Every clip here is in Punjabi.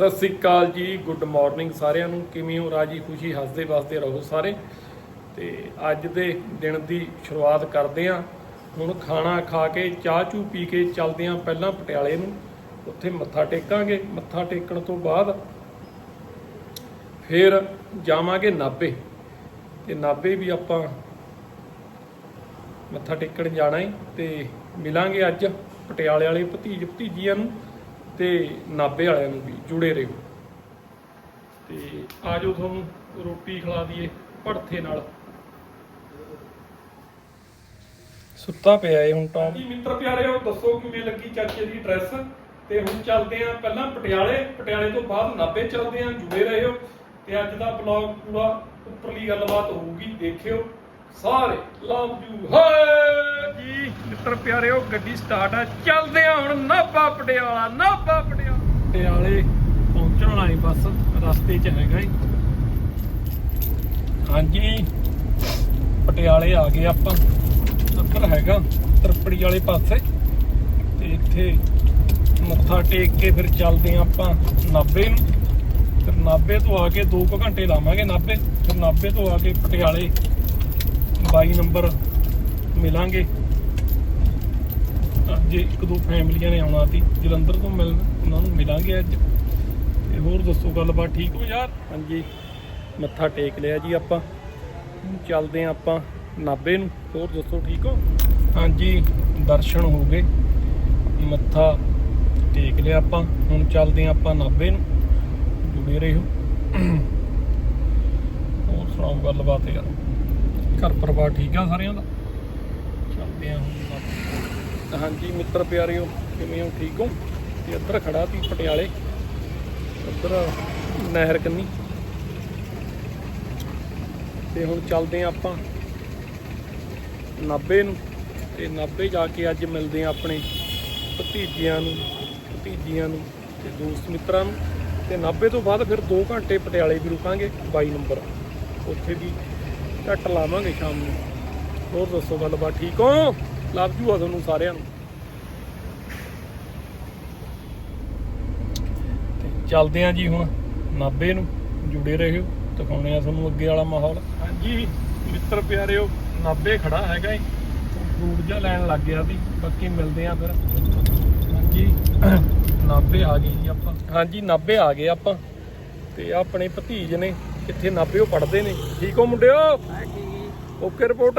ਸਤਿ ਸ੍ਰੀ ਅਕਾਲ ਜੀ, ਗੁੱਡ ਮਾਰਨਿੰਗ ਸਾਰਿਆਂ ਨੂੰ। ਕਿਵੇਂ ਹੋ? ਰਾਜੀ ਖੁਸ਼ੀ, ਹੱਸਦੇ ਵਸਦੇ ਰਹੋ ਸਾਰੇ। ਤੇ ਅੱਜ ਦੇ ਦਿਨ ਦੀ ਸ਼ੁਰੂਆਤ ਕਰਦੇ ਆਂ ਹੁਣ ਖਾਣਾ ਖਾ ਕੇ, ਚਾਹ ਚੂ ਪੀ ਕੇ ਚੱਲਦੇ ਆਂ ਪਹਿਲਾਂ ਪਟਿਆਲੇ ਨੂੰ। ਉੱਥੇ ਮੱਥਾ ਟੇਕਾਂਗੇ। ਮੱਥਾ ਟੇਕਣ ਤੋਂ ਬਾਅਦ ਫਿਰ ਜਾਵਾਂਗੇ ਨਾਭੇ। ਤੇ ਨਾਭੇ ਵੀ ਆਪਾਂ ਮੱਥਾ ਟੇਕਣ ਜਾਣਾ ਹੈ ਤੇ ਮਿਲਾਂਗੇ ਅੱਜ ਪਟਿਆਲੇ ਵਾਲੇ ਭਤੀਜ ਭਤੀਜੀਆਂ ਨੂੰ। ਤੇ ਨਾਭੇ ਵਾਲਿਆਂ ਨੂੰ ਵੀ ਜੁੜੇ ਰਹੋ। ਤੇ ਆਜੋ ਤੁਹਾਨੂੰ ਰੋਟੀ ਖਿਲਾ ਦਈਏ ਭੜਥੇ ਨਾਲ। ਸੁੱਤਾ ਪਿਆ ਏ ਹੁਣ ਟੌਮ ਜੀ ਮਿੱਤਰ ਪਿਆਰਿਓ ਦੱਸੋ ਕਿਵੇਂ ਲੱਗੀ ਚਾਚੇ ਦੀ ਡਰੈਸ? ਤੇ ਹੁਣ ਚੱਲਦੇ ਆਂ ਪਹਿਲਾਂ ਪਟਿਆਲੇ। ਪਟਿਆਲੇ ਤੋਂ ਬਾਅਦ ਨਾਭੇ ਚੱਲਦੇ ਆਂ ਜੁੜੇ ਰਹੋ। ਤੇ ਅੱਜ ਦਾ ਬਲੌਗ ਪੂਰਾ ਉੱਪਰਲੀ ਗੱਲਬਾਤ ਹੋਊਗੀ ਦੇਖਿਓ। ਸਾਰੇ ਲਵ ਯੂ ਹਾਏ ਜੀ, ਮਿੱਤਰ ਪਿਆਰਿਓ, ਗੱਡੀ ਸਟਾਰਟ ਆ। ਚੱਲਦੇ ਆ ਹੁਣ ਨਾਭਾ ਪਟਿਆਲਾ ਨਾਭਾ ਪਟਿਆਲਾ। ਪਟਿਆਲੇ ਪਹੁੰਚਣ ਵਾਲਾ ਏ ਬਸ ਰਸਤੇ 'ਚ ਹੈਗਾ ਏ ਹਾਂਜੀ, ਪਟਿਆਲੇ ਆ ਗਏ ਆਪਾਂ। ਉੱਧਰ ਹੈਗਾ ਤਰਪੜੀ ਵਾਲੇ ਪਾਸੇ। ਤੇ ਇੱਥੇ ਮੱਥਾ ਟੇਕ ਕੇ ਫਿਰ ਚੱਲਦੇ ਆਂ ਆਪਾਂ ਨਾਭੇ ਨੂੰ। ਫਿਰ ਨਾਭੇ ਤੋਂ ਆ ਕੇ 2 ਘੰਟੇ ਲਾਵਾਂਗੇ ਨਾਭੇ। ਫਿਰ ਨਾਭੇ ਤੋਂ ਆ ਕੇ ਪਟਿਆਲੇ 22 ਨੰਬਰ ਮਿਲਾਂਗੇ। ਅੱਜ ਇੱਕ ਦੋ ਫੈਮਲੀਆਂ ਨੇ ਆਉਣਾ ਸੀ ਜਲੰਧਰ ਤੋਂ ਮਿਲਣ ਉਹਨਾਂ ਨੂੰ ਮਿਲਾਂਗੇ ਅੱਜ। ਤੇ ਹੋਰ ਦੱਸੋ ਗੱਲਬਾਤ ਠੀਕ ਹੋ ਯਾਰ? ਹਾਂਜੀ ਮੱਥਾ ਟੇਕ ਲਿਆ ਜੀ ਆਪਾਂ। ਚੱਲਦੇ ਆਂ ਆਪਾਂ ਨਾਭੇ ਨੂੰ। ਹੋਰ ਦੱਸੋ ਠੀਕ ਹੋ? ਹਾਂਜੀ ਦਰਸ਼ਨ ਹੋ ਗਏ। ਮੱਥਾ ਟੇਕ ਲਿਆ ਆਪਾਂ। ਹੁਣ ਚੱਲਦੇ ਆਂ ਆਪਾਂ ਨਾਭੇ ਨੂੰ। ਜੁੜੇ ਰਹੋ। ਹੋਰ ਸੁਣਾਓ ਗੱਲਬਾਤ ਯਾਰ। ਘਰ ਪਰਿਵਾਰ ਠੀਕ ਆ ਸਾਰਿਆਂ ਦਾ? ਚੱਲਦੇ ਆਂ ਹਾਂਜੀ, ਮਿੱਤਰ ਪਿਆਰਿਓ, ਕਿਵੇਂ ਹੋ? ਠੀਕ ਹੋ? ਤੇ ਇੱਧਰ ਖੜਾ ਸੀ ਪਟਿਆਲੇ। ਉੱਧਰ ਨਹਿਰ ਕੰਨੀ। ਤੇ ਹੁਣ ਚੱਲਦੇ ਆਂ ਆਪਾਂ ਨਾਭੇ ਨੂੰ। ਤੇ ਨਾਭੇ ਜਾ ਕੇ ਅੱਜ ਮਿਲਦੇ ਆਂ ਆਪਣੇ ਭਤੀਜਿਆਂ ਨੂੰ, ਭਤੀਜੀਆਂ ਨੂੰ ਤੇ ਦੋਸਤ ਮਿੱਤਰਾਂ ਨੂੰ। ਤੇ ਨਾਭੇ ਤੋਂ ਬਾਅਦ ਫਿਰ 2 ਘੰਟੇ ਪਟਿਆਲੇ ਵੀ ਰੁਕਾਂਗੇ 22 ਨੰਬਰ। ਉੱਥੇ ਵੀ ਘੱਟ ਲਾਵਾਂਗੇ ਸ਼ਾਮ ਨੂੰ। ਹੋਰ ਦੱਸੋ ਗੱਲਬਾਤ ਠੀਕ ਹੋ? ਲਵ ਜੂ ਆ ਤੁਹਾਨੂੰ ਸਾਰਿਆਂ ਨੂੰ। ਤੇ ਚੱਲਦੇ ਆਂ ਜੀ ਹੁਣ ਨਾਭੇ ਨੂੰ ਜੁੜੇ ਰਹੋ ਦਿਖਾਉਣੇ ਆ ਤੁਹਾਨੂੰ ਅੱਗੇ ਵਾਲਾ ਮਾਹੌਲ। ਹਾਂਜੀ ਮਿੱਤਰ ਪਿਆਰਿਓ ਨਾਭੇ ਖੜਾ ਹੈਗਾ ਏ ਫਰੂਟ ਜਿਹਾ ਲੈਣ ਲੱਗ ਗਿਆ ਸੀ ਬਾਕੀ ਮਿਲਦੇ ਆ ਫਿਰ। ਹਾਂਜੀ ਨਾਭੇ ਆ ਗਏ ਜੀ ਆਪਾਂ। ਹਾਂਜੀ ਨਾਭੇ ਆ ਗਏ ਆਪਾਂ। ਤੇ ਆਪਣੇ ਭਤੀਜ ਨੇ ਕਿੱਥੇ ਨਾਭੇ ਪੜਦੇ ਨੇ। ਠੀਕ ਹੋ ਮੁੰਡਿਓ? Okay report.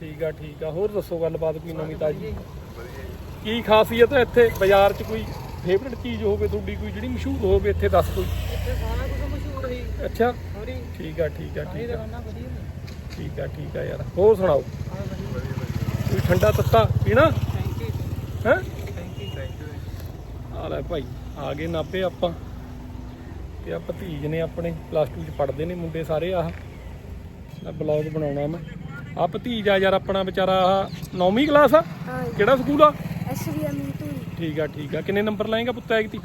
ਠੀਕ ਆ ਠੀਕ ਆ। ਹੋਰ ਦੱਸੋ ਗੱਲਬਾਤ ਕੋਈ ਨਵੀਂ ਤਾਜੀ? ਕੀ ਖਾਸੀਅਤ ਹੈ ਇੱਥੇ? ਬਾਜ਼ਾਰ 'ਚ ਕੋਈ ਫੇਵਰਿਟ ਚੀਜ਼ ਹੋਵੇ ਤੁਹਾਡੀ ਕੋਈ ਜਿਹੜੀ ਮਸ਼ਹੂਰ ਹੋਵੇ ਇੱਥੇ ਦੱਸ ਕੋਈ। ਇੱਥੇ ਸਾਰਾ ਕੁਝ ਮਸ਼ਹੂਰ ਹੈ। ਅੱਛਾ। ਹੋਰੀ। ਠੀਕ ਆ ਠੀਕ ਆ ਠੀਕ ਆ। ਠੀਕ ਆ ਠੀਕ ਆ ਯਾਰ। ਹੋਰ ਸੁਣਾਓ? ਕੋਈ ਠੰਡਾ ਤੱਤਾ? ਪੀਣਾ? ਥੈਂਕ ਯੂ ਹੈ? ਥੈਂਕ ਯੂ ਆ ਲੈ ਭਾਈ ਆ ਗਏ ਨਾਭੇ ਆਪਾਂ। ਤੇ ਆ ਭਤੀਜ ਨੇ ਆਪਣੇ ਪਲੱਸ 2 ਚ ਪੜ੍ਹਦੇ ਨੇ ਮੁੰਡੇ ਸਾਰੇ ਆਹ। ਬਲੌਗ ਬਣਾਉਣਾ ਮੈਂ। ਆ ਭਤੀਜ ਯਾਰ ਆਪਣਾ ਵਿਚਾਰਾ ਆਹ ਨੌਵੀਂ ਕਲਾਸ ਆ? ਕਿਹੜਾ ਸਕੂਲ ਆ? ਤੋਂ ਠੀਕ ਆ ਠੀਕ ਆ। ਕਿੰਨੇ ਨੰਬਰ ਲਾਏਗਾ ਪੁੱਤ ਐਗਤੀ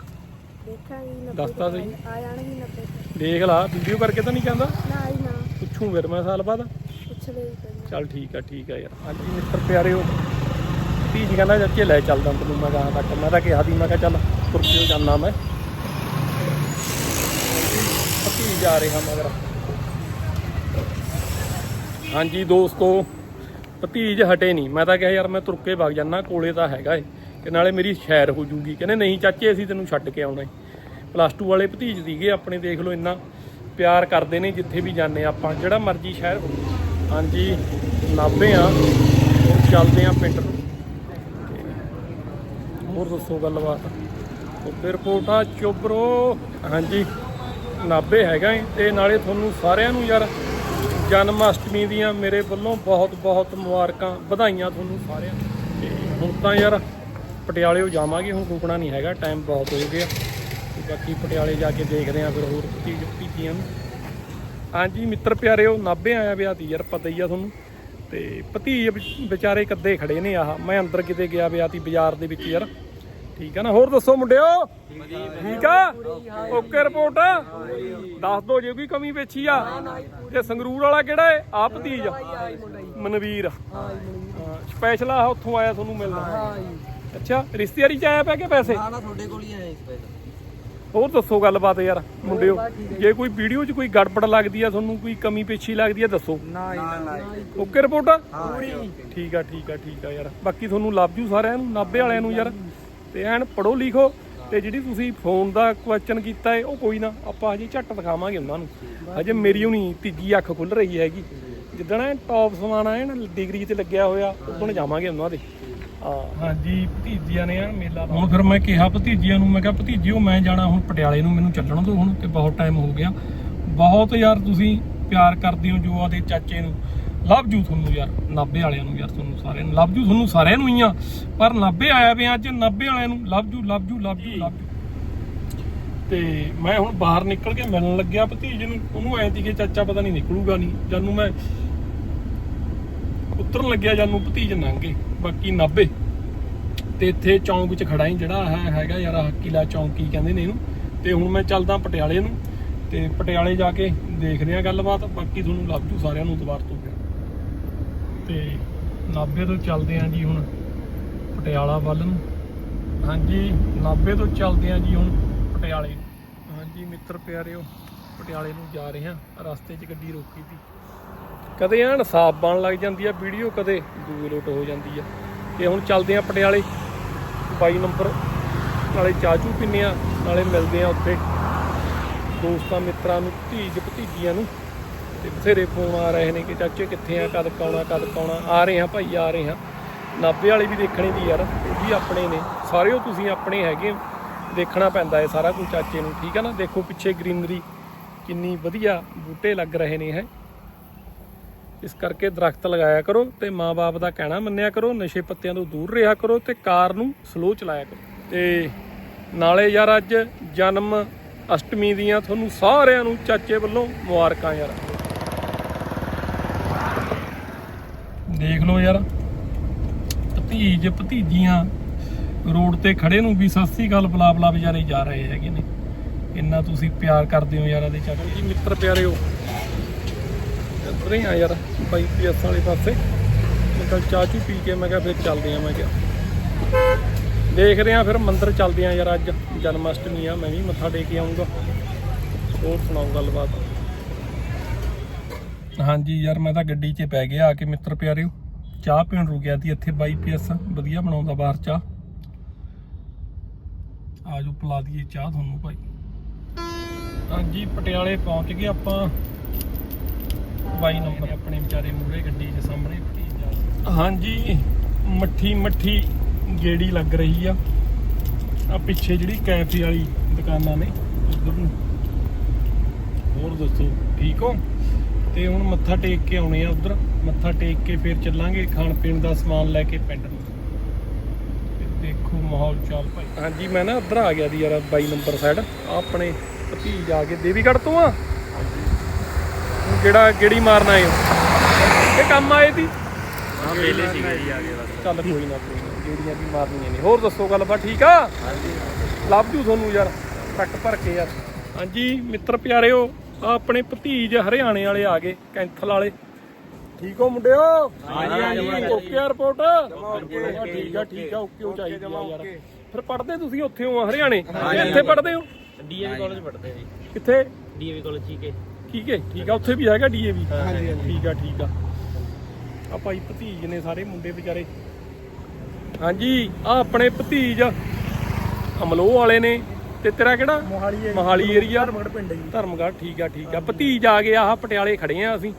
ਦੇਖਾਂਗੇ 90 ਦੱਸ ਤਾਂ ਸਹੀ। ਆ ਜਾਣਗੇ 90 ਤੋਂ। ਦੇਖ ਲਾ ਵੀਡੀਓ ਕਰਕੇ ਤਾਂ ਨਹੀਂ ਕਹਿੰਦਾ ਨਾ ਹੀ ਨਾ। ਪੁੱਛੂ ਫਿਰ ਮੈਂ ਸਾਲ ਬਾਅਦ। ਪੁੱਛ ਚੱਲ ਠੀਕ ਆ ਠੀਕ ਆ ਯਾਰ। ਹਾਂਜੀ ਮਿੱਤਰ ਪਿਆਰਿਓ ਭਤੀਜ ਕਹਿੰਦਾ ਚਾਚੇ ਲੈ ਚੱਲਦਾ ਤੈਨੂੰ ਮੈਂ ਕਹਾਂ ਤੱਕ। ਮੈਂ ਤਾਂ ਕਿਹਾ ਦੀ ਮੈਂ ਕਿਹਾ ਚੱਲ ਤੁਰ ਕੇ ਜਾਣਾ ਮੈਂ। ਭਤੀਜ ਆ ਰਿਹਾ ਮਗਰ। ਹਾਂਜੀ ਦੋਸਤੋ, ਭਤੀਜ ਹਟੇ ਨਹੀਂ। ਮੈਂ ਤਾਂ ਕਿਹਾ, ਯਾਰ, ਮੈਂ ਤੁਰ ਕੇ ਵਗ ਜਾਣਾ ਕੋਲੇ ਤਾਂ ਹੈਗਾ ਏ, ਕਿ ਨਾਲੇ ਮੇਰੀ ਸ਼ੈਰ ਹੋ ਜੂਗੀ। ਕਹਿੰਦੇ, ਨਹੀਂ ਚਾਚੇ, ਅਸੀਂ ਤੈਨੂੰ ਛੱਡ ਕੇ ਆਉਣਾ ਏ। ਪਲੱਸ 2 ਵਾਲੇ ਭਤੀਜ ਸੀਗੇ ਆਪਣੇ, ਦੇਖ ਲਓ ਇੰਨਾ ਪਿਆਰ ਕਰਦੇ ਨੇ, ਜਿੱਥੇ ਵੀ ਜਾਂਦੇ ਆਪਾਂ, ਜਿਹੜਾ ਮਰਜ਼ੀ ਸ਼ਹਿਰ ਹੋਵੇ ਹਾਂਜੀ, ਨਾਭੇ ਆ ਚੱਲਦੇ ਆ ਪਿੰਡ ਨੂੰ। ਹੋਰ ਦੱਸੋ ਗੱਲਬਾਤ? ਉੱਤੇ ਰਿਪੋਰਟ ਆ ਚੋਬਰੋ ਹਾਂਜੀ, ਨਾਭੇ ਹੈਗਾ ਏ, ਤੇ ਨਾਲੇ ਤੁਹਾਨੂੰ ਸਾਰਿਆਂ ਨੂੰ ਯਾਰ ਜਨਮ ਅਸ਼ਟਮੀ ਦੀਆਂ ਮੇਰੇ ਵੱਲੋਂ ਬਹੁਤ ਬਹੁਤ ਮੁਬਾਰਕਾਂ ਵਧਾਈਆਂ ਤੁਹਾਨੂੰ ਸਾਰਿਆਂ ਨੂੰ। ਤੇ ਹੁਣ ਤਾਂ ਯਾਰ ਪਟਿਆਲੇ ਉਹ ਜਾਵਾਂਗੇ, ਹੁਣ ਰੁਕਣਾ ਨਹੀਂ ਹੈਗਾ ਟਾਈਮ ਬਹੁਤ ਹੋ ਗਿਆ। ਤੇ ਬਾਕੀ ਪਟਿਆਲੇ ਜਾ ਕੇ ਦੇਖਦੇ ਆ ਫਿਰ ਹੋਰ ਭਤੀਜ ਭਤੀਜੀਆਂ ਨੂੰ। ਹਾਂਜੀ ਮਿੱਤਰ ਪਿਆਰਿਓ ਨਾਭੇ ਆਇਆ ਵਿਆਹ ਦੀ ਯਾਰ, ਪਤਾ ਹੀ ਆ ਤੁਹਾਨੂੰ। ਤੇ ਭਤੀਜ ਵਿਚਾਰੇ ਕੱਦੇ ਖੜੇ ਨੇ ਆਹ, ਮੈਂ ਅੰਦਰ ਕਿਤੇ ਗਿਆ ਵਿਆਹ ਦੀ ਬਾਜ਼ਾਰ ਦੇ ਵਿੱਚ ਯਾਰ। ਠੀਕ ਆ ਨਾ? ਹੋਰ ਦੱਸੋ ਮੁੰਡਿਓ? ਠੀਕ ਆ? Okay report. ਦੱਸ ਦੋ ਜੇ ਕੋਈ ਕਮੀ ਵੇਚੀ ਆ। ਤੇ ਸੰਗਰੂਰ ਵਾਲਾ ਕਿਹੜਾ ਮਨਵੀਰ ਹਾਂ ਜੀ ਮਣੀ ਹਾਂ ਸਪੈਸ਼ਲ ਆ ਉੱਥੋਂ ਆਇਆ ਤੁਹਾਨੂੰ ਮਿਲਣਾ ਅੱਛਾ ਰਿਸ਼ਤੇਦਾਰੀ ਚ ਆਇਆ ਪਿਆ ਕਿ ਪੈਸੇ? ਨਾ ਨਾ ਤੁਹਾਡੇ ਕੋਲ ਹੀ ਆਏ ਇਸ ਪੈਸੇ ਹੋਰ ਦੱਸੋ ਗੱਲਬਾਤ ਯਾਰ ਮੁੰਡਿਓ। ਜੇ ਕੋਈ ਵੀਡੀਓ 'ਚ ਕੋਈ ਗੜਬੜ ਲੱਗਦੀ ਆ ਤੁਹਾਨੂੰ ਕੋਈ ਕਮੀ ਪੇਸ਼ੀ ਲੱਗਦੀ ਆ ਦੱਸੋ। ਨਾ ਨਾ ਓਕੇ ਰਿਪੋਰਟ? ਠੀਕ ਆ ਠੀਕ ਆ ਠੀਕ ਆ ਯਾਰ। ਬਾਕੀ ਤੁਹਾਨੂੰ ਲੱਭ ਜੂ ਸਾਰਿਆਂ ਨੂੰ ਨਾਭੇ ਵਾਲਿਆਂ ਨੂੰ ਯਾਰ। ਤੇ ਐਨ ਪੜੋ ਲਿਖੋ ਤੇ ਜਿਹੜੀ ਤੁਸੀਂ ਫੋਨ ਦਾ ਕੁਐਸਚਨ ਕੀਤਾ ਏ ਉਹ ਕੋਈ ਨਾ ਆਪਾਂ ਹਜੇ ਝੱਟ ਦਿਖਾਵਾਂਗੇ ਉਹਨਾਂ ਨੂੰ। ਹਜੇ ਮੇਰੀ ਹੁਣੀ ਤੀਜੀ ਅੱਖ ਖੁੱਲ ਰਹੀ ਹੈਗੀ। ਜਿੱਦਣ ਐ ਟੌਪ ਸਮਾਨ ਆਏ ਨਾ ਡਿਗਰੀ ਤੇ ਲੱਗਿਆ ਹੋਇਆ ਉਦੋਂ ਜਾਵਾਂਗੇ ਉਹਨਾਂ ਦੇ। ਹਾਂ। ਹਾਂਜੀ ਭਤੀਜੀਆਂ ਨੇ ਆ ਮੇਲਾ ਹੁਣ ਫਿਰ ਮੈਂ ਕਿਹਾ ਭਤੀਜੀਆਂ ਨੂੰ ਮੈਂ ਕਿਹਾ ਭਤੀਜੀਓ ਮੈਂ ਜਾਣਾ ਹੁਣ ਪਟਿਆਲੇ ਨੂੰ ਮੈਨੂੰ ਚੱਲਣ ਦਿਓ ਹੁਣ ਤੇ ਬਹੁਤ ਟਾਈਮ ਹੋ ਗਿਆ। ਬਹੁਤ ਯਾਰ ਤੁਸੀਂ ਪਿਆਰ ਕਰਦੇ ਹੋ ਜੋ ਆਦੇ ਚਾਚੇ ਨੂੰ। ਲਵ ਜੂ ਤੁਹਾਨੂੰ ਯਾਰ, ਨਾਭੇ ਵਾਲਿਆਂ ਨੂੰ ਯਾਰ ਤੁਹਾਨੂੰ ਸਾਰਿਆਂ ਨੂੰ, ਲਵ ਜੂ ਤੁਹਾਨੂੰ ਸਾਰਿਆਂ ਨੂੰ ਹੀ ਆ। ਪਰ ਨਾਭੇ ਆਇਆ ਵੇ ਅੱਜ, ਨਾਭੇ ਵਾਲਿਆਂ ਨੂੰ, ਲਵ ਜੂ ਲਵ ਜੂ ਲਵ ਜੂ ਲਵ ਜੂ। ਤੇ ਮੈਂ ਹੁਣ ਬਾਹਰ ਨਿਕਲ ਕੇ ਮਿਲਣ ਲੱਗਿਆ ਭਤੀਜ ਨੂੰ, ਉਹਨੂੰ ਐਂ ਸੀ ਕਿ ਚਾਚਾ ਪਤਾ ਨਹੀਂ ਨਿਕਲੂਗਾ ਨਹੀਂ, ਜਾਨੂੰ ਮੈਂ ਉਤਰਨ ਲੱਗਿਆ ਜਾਨੂੰ ਭਤੀਜ ਲੰਘੇ ਬਾਕੀ ਨਾਭੇ। ਤੇ ਇੱਥੇ ਚੌਂਕ 'ਚ ਖੜਾ ਹੀ ਜਿਹੜਾ ਹੈ ਹੈਗਾ ਯਾਰ, ਆਹ ਕਿਲਾ ਚੌਂਕੀ ਕਹਿੰਦੇ ਨੇ ਇਹਨੂੰ। ਤੇ ਹੁਣ ਮੈਂ ਚੱਲਦਾ ਪਟਿਆਲੇ ਨੂੰ, ਤੇ ਪਟਿਆਲੇ ਜਾ ਕੇ ਦੇਖਦੇ ਆ ਗੱਲਬਾਤ, ਬਾਕੀ ਤੁਹਾਨੂੰ ਲੱਭ ਜੂ ਸਾਰਿਆਂ ਨੂੰ ਦੁਬਾਰਾ ਤੋਂ ਪਿਆ ਤੇ ਨਾਭੇ ਤੋਂ ਚੱਲਦੇ ਆ ਜੀ ਹੁਣ ਪਟਿਆਲਾ ਵੱਲ ਨੂੰ। ਹਾਂਜੀ, ਨਾਭੇ ਤੋਂ ਚੱਲਦੇ ਆ ਜੀ ਹੁਣ ਪਟਿਆਲੇ ਨੂੰ। ਹਾਂਜੀ ਮਿੱਤਰ ਪਿਆਰਿਓ, ਪਟਿਆਲੇ ਨੂੰ ਜਾ ਰਹੇ ਹਾਂ ਰਸਤੇ 'ਚ ਗੱਡੀ ਰੋਕੀ ਸੀ। ਕਦੇ ਐਨ ਸਾਫ਼ ਬਣ ਲੱਗ ਜਾਂਦੀ ਆ ਵੀਡੀਓ, ਕਦੇ ਦੂਏ ਲੋਟ ਹੋ ਜਾਂਦੀ ਆ। ਤੇ ਹੁਣ ਚੱਲਦੇ ਆ ਪਟਿਆਲੇ। 22 ਨੰਬਰ ਨਾਲੇ ਚਾਚੂ ਪਿੰਨੇ ਆ, ਨਾਲੇ ਮਿਲਦੇ ਆ ਉੱਥੇ ਦੋਸਤਾਂ ਮਿੱਤਰਾਂ ਨੂੰ, ਭਤੀਜ ਭਤੀਜੀਆਂ ਨੂੰ। ਤੇ ਬਥੇਰੇ ਫੋਨ ਆ ਰਹੇ ਨੇ ਕਿ ਚਾਚੇ ਕਿੱਥੇ ਆ, ਕਦ ਕਾਉਣਾ ਕਦ ਕਾਉਣਾ ਆ ਰਹੇ ਆ ਭਾਈ, ਆ ਰਹੇ ਆ ਨਾਭੇ ਵਾਲੇ ਵੀ ਦੇਖਣੇ ਦੀ ਯਾਰ, ਉਹ ਵੀ ਆਪਣੇ ਨੇ। ਸਾਰੇ ਉਹ ਤੁਸੀਂ ਆਪਣੇ ਹੈਗੇ, ਦੇਖਣਾ ਪੈਂਦਾ ਹੈ ਸਾਰਾ ਕੁਝ ਚਾਚੇ ਨੂੰ, ਠੀਕ ਹੈ ਨਾ? ਦੇਖੋ ਪਿੱਛੇ ਗ੍ਰੀਨਰੀ, ਕਿੰਨੀ ਵਧੀਆ ਬੂਟੇ ਲੱਗ ਰਹੇ ਨੇ ਹੈ ਇਸ ਕਰਕੇ ਦਰਖਤ ਲਗਾਇਆ ਕਰੋ ਤੇ ਮਾਪੇ ਦਾ ਕਹਿਣਾ ਮੰਨਿਆ ਕਰੋ, ਨਸ਼ੇ ਪੱਤਿਆਂ ਤੋਂ ਦੂਰ ਰਿਹਾ ਕਰੋ ਤੇ ਕਾਰ ਨੂੰ ਸਲੋ ਚਲਾਇਆ ਕਰੋ। ਤੇ ਨਾਲੇ ਯਾਰ ਅੱਜ ਜਨਮ ਅਸ਼ਟਮੀ ਦੀਆਂ ਤੁਹਾਨੂੰ ਸਾਰਿਆਂ ਨੂੰ ਚਾਚੇ ਵੱਲੋਂ ਮੁਬਾਰਕਾਂ ਯਾਰ। ਦੇਖ ਲਓ ਯਾਰ। ਭਤੀਜ ਭਤੀਜੀਆਂ ਰੋਡ ਤੇ ਖੜੇ ਨੂੰ ਵੀ ਸਤਿ ਸ੍ਰੀ ਅਕਾਲ ਬੁਲਾ ਬੁਲਾ ਵਿਚਾਰੇ ਜਾ ਰਹੇ ਹੈਗੇ ਨੇ। ਇੰਨਾ ਤੁਸੀਂ ਪਿਆਰ ਕਰਦੇ ਹੋ ਯਾਰਾਂ ਦੇ ਚਾਚੇ। ਜੀ ਮਿੱਤਰ ਪਿਆਰਿਓ ਇੱਧਰ ਹੀ ਆ ਯਾਰ, ਬਾਈ ਪੀਐਸ ਵਾਲੇ ਪਾਸੇ। ਮੈਂ ਕੱਲ ਚਾਹ ਚੂ ਪੀ ਕੇ ਮੈਂ ਕਿਹਾ ਫਿਰ ਚੱਲਦੇ ਆ ਮੈਂ ਕਿਹਾ। ਦੇਖਦੇ ਆ ਫਿਰ ਮੰਦਿਰ ਚੱਲਦੇ ਆ ਯਾਰ ਅੱਜ। ਜਨਮ ਅਸ਼ਟਮੀ ਆ, ਮੈਂ ਵੀ ਮੱਥਾ ਟੇਕ ਕੇ ਆਉਂਗਾ ਹੋਰ ਸੁਣਾਓ ਗੱਲਬਾਤ। ਹਾਂਜੀ ਯਾਰ ਮੈਂ ਤਾਂ ਗੱਡੀ 'ਚ ਪੈ ਗਿਆ ਆ ਕੇ ਮਿੱਤਰ ਪਿਆਰਿਓ। ਚਾਹ ਪੀਣ ਰੁਕਿਆ ਸੀ ਇੱਥੇ ਬਾਈ ਪੀਐਸ ਵਧੀਆ ਬਣਾਉਂਦਾ ਬਾਹਰ ਚਾਹ। ਆਜੋ ਪਿਲਾ ਦਈਏ ਚਾਹ ਤੁਹਾਨੂੰ ਭਾਈ। ਹਾਂਜੀ ਪਟਿਆਲੇ ਪਹੁੰਚ ਗਏ ਆਪਾਂ। 22 ਨੰਬਰ। ਆਪਣੇ ਵਿਚਾਰੇ ਮੂਹਰੇ ਗੱਡੀ ਦੇ ਸਾਹਮਣੇ ਹਾਂਜੀ ਮੱਠੀ ਮੱਠੀ ਗੇੜੀ ਲੱਗ ਰਹੀ ਆ। ਆ ਪਿੱਛੇ ਜਿਹੜੀ ਕੈਫੇ ਵਾਲੀ ਦੁਕਾਨਾਂ ਨੇ ਉਧਰ ਨੂੰ। ਹੋਰ ਦੱਸੋ ਠੀਕ ਹੋ? ਤੇ ਹੁਣ ਮੱਥਾ ਟੇਕ ਕੇ ਆਉਣੇ ਆ ਉਧਰ। ਮੱਥਾ ਟੇਕ ਕੇ ਫਿਰ ਚੱਲਾਂਗੇ ਖਾਣ ਪੀਣ ਦਾ ਸਮਾਨ ਲੈ ਕੇ ਪਿੰਡ ਨੂੰ। ਦੇਖੋ ਮਾਹੌਲ ਚਾਲ ਭਾਈ। ਹਾਂਜੀ ਮੈਂ ਨਾ ਉਧਰ ਆ ਗਿਆ ਦੀ ਯਾਰ 22 ਨੰਬਰ ਸਾਈਡ ਆਪਣੇ ਭਤੀਜ ਆ ਕੇ ਦੇਵੀਗੜ੍ਹ ਤੋਂ ਆ। ਕਿਹੜਾ ਕਿਹੜੀ ਮਾਰਨ ਆਏ ਹੋ? ਇਹ ਕੰਮ ਆਏ ਸੀ? ਹਾਂ ਵੇਲੇ ਸੀ ਗਈ ਆ ਗਏ ਬਸ। ਚੱਲ ਕੋਈ ਨਾ ਕੋਈ ਨਾ ਜਿਹੜੀਆਂ ਵੀ ਮਾਰਨੀਆਂ ਨੇ। ਹੋਰ ਦੱਸੋ ਗੱਲਬਾਤ ਠੀਕ ਆ? ਹਾਂਜੀ। ਲੱਭ ਜੂ ਤੁਹਾਨੂੰ ਯਾਰ। ਟੱਕ ਭਰ ਕੇ ਯਾਰ। ਹਾਂਜੀ ਮਿੱਤਰ ਪਿਆਰਿਓ ਆ ਆਪਣੇ ਭਤੀਜ ਹਰਿਆਣੇ ਵਾਲੇ ਆ ਗਏ ਕੈਂਥਲ ਵਾਲੇ। ਠੀਕ ਹੋ ਮੁੰਡਿਓ? ਹਾਂਜੀ, ਹਾਂਜੀ। ਓਕੇ ਆ ਰਿਪੋਰਟ ਓਕੇ, ਠੀਕ ਆ ਠੀਕ ਆ ਓਕੇ ਹੋ ਚਾਹੀਦੀ ਆ ਯਾਰ। ਫਿਰ ਪੜਦੇ ਤੁਸੀਂ ਉੱਥੇ ਹੋ ਹਰਿਆਣੇ? ਇੱਥੇ ਪੜਦੇ ਹੋ? ਡੀਏਵੀ ਕਾਲਜ ਪੜ੍ਹਦੇ ਜੀ। ਕਿੱਥੇ? ਡੀਏਵੀ ਕਾਲਜ ਠੀਕ ਹੈ। ਠੀਕ ਹੈ ਠੀਕ ਆ ਉੱਥੇ ਵੀ ਹੈਗਾ ਡੀਏਵੀ? ਹਾਂਜੀ, ਹਾਂਜੀ। ਠੀਕ ਆ ਠੀਕ ਆ। ਆ ਭਾਈ ਭਤੀਜ ਨੇ ਸਾਰੇ ਮੁੰਡੇ ਵਿਚਾਰੇ। ਹਾਂਜੀ ਆ ਆਪਣੇ ਭਤੀਜ ਅਮਲੋ ਵਾਲੇ ਨੇ। ਤੇ ਤੇਰਾ ਕਿਹੜਾ? ਮੋਹਾਲੀ ਮੋਹਾਲੀ ਏਰੀਆ ਪਿੰਡ ਜੀ। ਧਰਮਗੜ੍ਹ ਠੀਕ ਆ ਠੀਕ ਆ। ਭਤੀਜ ਆ ਗਿਆ ਆਹ ਪਟਿਆਲੇ ਖੜੇ ਆ ਅਸੀਂ।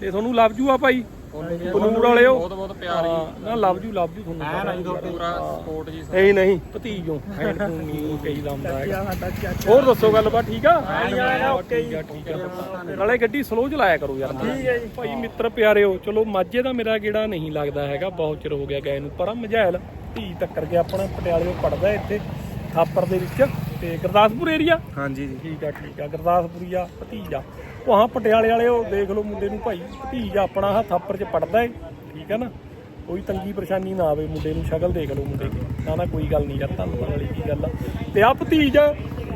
ਤੇ ਤੁਹਾਨੂੰ ਲੱਭ ਜੂ ਆ ਭਾਈ? ਬਨੂੜ ਵਾਲਿਓ? ਬਹੁਤ ਬਹੁਤ ਪਿਆਰ ਜੀ। ਹਾਂ, ਨਾ ਲੱਭ ਜੂ ਲੱਭ ਜੂ ਤੁਹਾਨੂੰ ਐਨ ਆਈ ਪਤਾ ਪੂਰਾ ਸਪੋਰਟ ਜੀ ਨਹੀਂ ਨਹੀਂ। ਭਤੀਜੋਂ। ਹੈਂਡ ਫੋਨ ਨਹੀਂ ਹੈਗਾ। ਸਾਡਾ ਚਾਚਾ। ਹੋਰ ਦੱਸੋ ਗੱਲਬਾਤ ਠੀਕ ਆ? ਠੀਕ ਆ ਠੀਕ ਆ। ਨਾਲੇ ਗੱਡੀ ਸਲੋ ਚਲਾਇਆ ਕਰੋ ਯਾਰ। ਠੀਕ ਹੈ ਜੀ। ਭਾਈ ਮਿੱਤਰ ਪਿਆਰਿਓ ਚਲੋ ਮਾਝੇ ਦਾ ਮੇਰਾ ਗੇੜਾ ਨਹੀਂ ਲੱਗਦਾ ਹੈਗਾ ਬਹੁਤ ਚਿਰ ਹੋ ਗਿਆ ਗਏ ਨੂੰ ਪਰ ਆਹ ਮਝੈਲ ਧੀ ਟੱਕਰ ਗਿਆ ਆਪਣਾ ਪਟਿਆਲੇ ਪੜਦਾ ਇੱਥੇ ਥਾਪਰ ਦੇ ਵਿੱਚ। ਤੇ ਗੁਰਦਾਸਪੁਰ ਏਰੀਆ ਹਾਂਜੀ ਜੀ। ਠੀਕ ਆ ਠੀਕ ਆ ਗੁਰਦਾਸਪੁਰੀਆ ਭਤੀਜਾ। ਉਹ ਹਾਂ ਪਟਿਆਲੇ ਵਾਲੇ ਉਹ ਦੇਖ ਲਓ ਮੁੰਡੇ ਨੂੰ ਭਾਈ ਭਤੀਜਾ ਆਪਣਾ ਆਹ ਥਾਪਰ 'ਚ ਪੜਦਾ ਏ ਠੀਕ ਆ ਨਾ? ਕੋਈ ਤੰਗੀ ਪਰੇਸ਼ਾਨੀ ਨਾ ਆਵੇ ਮੁੰਡੇ ਨੂੰ ਸ਼ਕਲ ਦੇਖ ਲਓ ਮੁੰਡੇ ਦੀ। ਨਾ ਨਾ ਕੋਈ ਗੱਲ ਨਹੀਂ ਯਾਰ ਧੰਨਵਾਦ ਵਾਲੀ ਕੀ ਗੱਲ ਆ। ਤੇ ਆ ਭਤੀਜ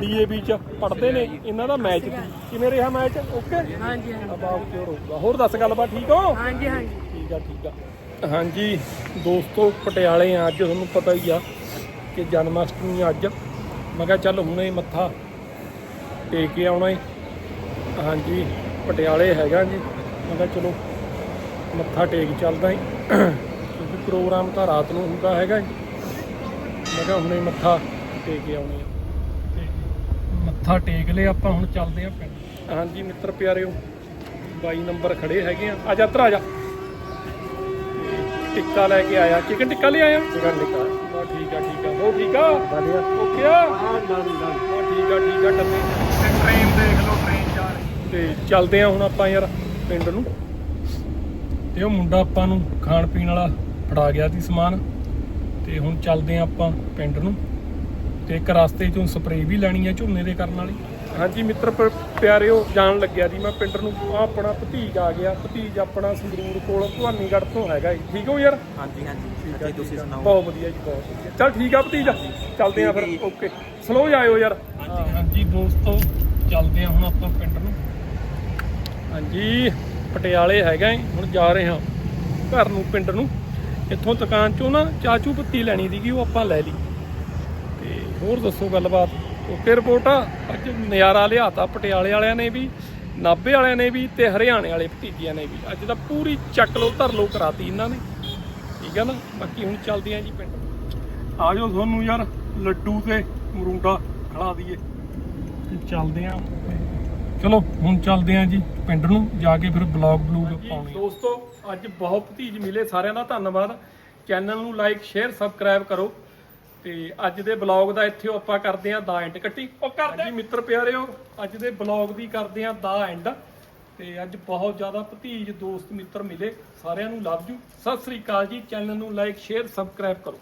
ਡੀਏਬੀ 'ਚ ਪੜਦੇ ਨੇ ਇਹਨਾਂ ਦਾ ਮੈਚ ਕਿਵੇਂ ਰਿਹਾ ਮੈਚ? ਓਕੇ? ਹਾਂਜੀ ਹਾਂਜੀ। ਹੋਊਗਾ। ਹੋਰ ਦੱਸ ਗੱਲਬਾਤ ਠੀਕ ਹੋ? ਹਾਂਜੀ ਹਾਂਜੀ। ਠੀਕ ਆ ਠੀਕ ਆ। ਹਾਂਜੀ ਦੋਸਤੋ ਪਟਿਆਲੇ ਆ ਅੱਜ ਤੁਹਾਨੂੰ ਪਤਾ ਹੀ ਆ ਕਿ ਜਨਮ ਅਸ਼ਟਮੀ ਅੱਜ। ਮੈਂ ਕਿਹਾ ਚੱਲ ਹੁਣੇ ਹੀ ਮੱਥਾ ਟੇਕ ਕੇ ਆਉਣਾ ਏ ਹਾਂਜੀ ਪਟਿਆਲੇ ਹੈਗਾ ਜੀ। ਮੈਂ ਕਿਹਾ ਚਲੋ ਮੱਥਾ ਟੇਕ ਚੱਲਦਾ ਏ ਕਿਉਂਕਿ ਪ੍ਰੋਗਰਾਮ ਤਾਂ ਰਾਤ ਨੂੰ ਹੁੰਦਾ ਹੈਗਾ ਏ ਮੈਂ ਕਿਹਾ ਹੁਣੇ ਮੱਥਾ ਟੇਕ ਕੇ ਆਉਣੇ ਆ। ਮੱਥਾ ਟੇਕ ਲਿਆ ਆਪਾਂ ਹੁਣ ਚੱਲਦੇ ਆ ਪਿੰਡ। ਹਾਂਜੀ ਮਿੱਤਰ ਪਿਆਰਿਓ 22 ਨੰਬਰ ਖੜੇ ਹੈਗੇ ਆ। ਆ ਜਾ ਆ ਜਾ। ਟਿੱਕਾ ਲੈ ਕੇ ਆਇਆ। ਚਿਕਨ ਟਿੱਕਾ ਲੈ ਆਇਆ? ਚਿਕਨ ਟਿੱਕਾ। ਬਾ ਠੀਕ ਆ ਠੀਕ ਆ। ਉਹ ਠੀਕ ਆ? ਵਧੀਆ। ਓਕੇ ਆ? ਹਾਂ ਠੀਕ ਆ ਠੀਕ ਆ ਟੱਲੇ ਟ੍ਰੇਨ ਦੇਖ ਲਓ ਟ੍ਰੇਨ ਜਾ ਰਹੀ। ਤੇ ਚੱਲਦੇ ਆ ਹੁਣ ਆਪਾਂ ਯਾਰ ਪਿੰਡ ਨੂੰ। ਤੇ ਉਹ ਮੁੰਡਾ ਆਪਾਂ ਨੂੰ ਖਾਣ ਪੀਣ ਵਾਲਾ ਫੜਾ ਗਿਆ ਸੀ ਸਮਾਨ। ਤੇ ਹੁਣ ਚੱਲਦੇ ਆ ਆਪਾਂ ਪਿੰਡ ਨੂੰ। ਤੇ ਇੱਕ ਰਸਤੇ ਚੋਂ ਸਪਰੇਅ ਵੀ ਲੈਣੀ ਆ ਝੋਨੇ ਦੇ ਕਰਨ ਵਾਲੀ। ਹਾਂਜੀ ਮਿੱਤਰ ਪਿਆਰਿਓ ਜਾਣ ਲੱਗਿਆ ਦੀ ਮੈਂ ਪਿੰਡ ਨੂੰ। ਆਹ ਆਪਣਾ ਭਤੀਜ ਆ ਗਿਆ। ਭਤੀਜ ਆਪਣਾ ਸੰਗਰੂਰ ਕੋਲ ਭਵਾਨੀਗੜ੍ਹ ਤੋਂ ਹੈਗਾ ਜੀ। ਠੀਕ ਹੋ ਯਾਰ? ਹਾਂਜੀ ਹਾਂਜੀ। ਅੱਛਾ ਤੁਸੀਂ ਸੁਣਾਓ? ਬਹੁਤ ਵਧੀਆ ਜੀ ਬਹੁਤ ਵਧੀਆ। ਚੱਲ ਠੀਕ ਆ ਭਤੀਜ। ਚੱਲਦੇ ਆ ਫਿਰ। ਓਕੇ। ਸਲੋ ਜਾਇਓ ਯਾਰ। ਹਾਂਜੀ ਦੋਸਤੋ ਚੱਲਦੇ ਆ ਹੁਣ ਆਪਾਂ ਪਿੰਡ ਨੂੰ। ਹਾਂਜੀ ਪਟਿਆਲੇ ਹੈਗਾ ਹੁਣ ਜਾ ਰਹੇ ਹਾਂ ਘਰ ਨੂੰ ਪਿੰਡ ਨੂੰ। ਇੱਥੋਂ ਦੁਕਾਨ ਚੋਂ ਨਾ ਚਾਚੂ ਪੱਤੀ ਲੈਣੀ ਸੀਗੀ ਉਹ ਆਪਾਂ ਲੈ ਲਈ। ਤੇ ਹੋਰ ਦੱਸੋ ਗੱਲਬਾਤ? ਓਕੇ ਰਿਪੋਰਟ ਆ। ਅੱਜ ਨਜ਼ਾਰਾ ਲਿਆਤਾ ਪਟਿਆਲੇ ਵਾਲਿਆਂ ਨੇ ਵੀ ਨਾਭੇ ਵਾਲਿਆਂ ਨੇ ਵੀ ਤੇ ਹਰਿਆਣੇ ਵਾਲੇ ਭਤੀਜਿਆਂ ਨੇ ਵੀ। ਅੱਜ ਤਾਂ ਪੂਰੀ ਚੱਕ ਲੋ ਧਰ ਲੋ ਕਰਾਤੀ ਇਹਨਾਂ ਨੇ। ਠੀਕ ਆ ਨਾ? ਬਾਕੀ ਹੁਣ ਚੱਲਦੇ ਆਂ ਜੀ ਪਿੰਡ। ਆ ਜਾਓ ਤੁਹਾਨੂੰ ਯਾਰ ਲੱਡੂ ਤੇ ਮਰੂੰਡਾ ਖਿਲਾ ਦਈਏ। ਚੱਲਦੇ ਆਂ। ਚਲੋ ਹੁਣ ਚੱਲਦੇ ਆਂ ਜੀ ਪਿੰਡ ਨੂੰ ਜਾ ਕੇ ਫਿਰ ਬਲੌਗ ਬਲੂਗ ਪਾਉਣੇ ਦੋਸਤੋ ਅੱਜ ਬਹੁਤ ਭਤੀਜ ਮਿਲੇ ਸਾਰਿਆਂ ਦਾ ਧੰਨਵਾਦ। ਚੈਨਲ ਨੂੰ ਲਾਈਕ ਸ਼ੇਅਰ ਸਬਸਕ੍ਰਾਈਬ ਕਰੋ। ਤੇ ਅੱਜ ਦੇ ਬਲੌਗ ਦਾ ਇੱਥੇ ਆਪਾਂ ਕਰਦੇ ਆਂ ਦਾ ਐਂਡ ਕੱਟੀ ਉਹ ਕਰਦੇ ਜੀ ਮਿੱਤਰ ਪਿਆਰਿਓ ਅੱਜ ਦੇ ਬਲੌਗ ਦੀ ਕਰਦੇ ਆਂ ਦਾ ਐਂਡ ਤੇ ਅੱਜ ਬਹੁਤ ਜ਼ਿਆਦਾ ਭਤੀਜ ਦੋਸਤ ਮਿੱਤਰ ਮਿਲੇ। ਸਾਰਿਆਂ ਨੂੰ ਲਵ ਯੂ। ਸਤਿ ਸ੍ਰੀ ਅਕਾਲ ਜੀ। ਚੈਨਲ ਨੂੰ ਲਾਈਕ ਸ਼ੇਅਰ ਸਬਸਕ੍ਰਾਈਬ ਕਰੋ।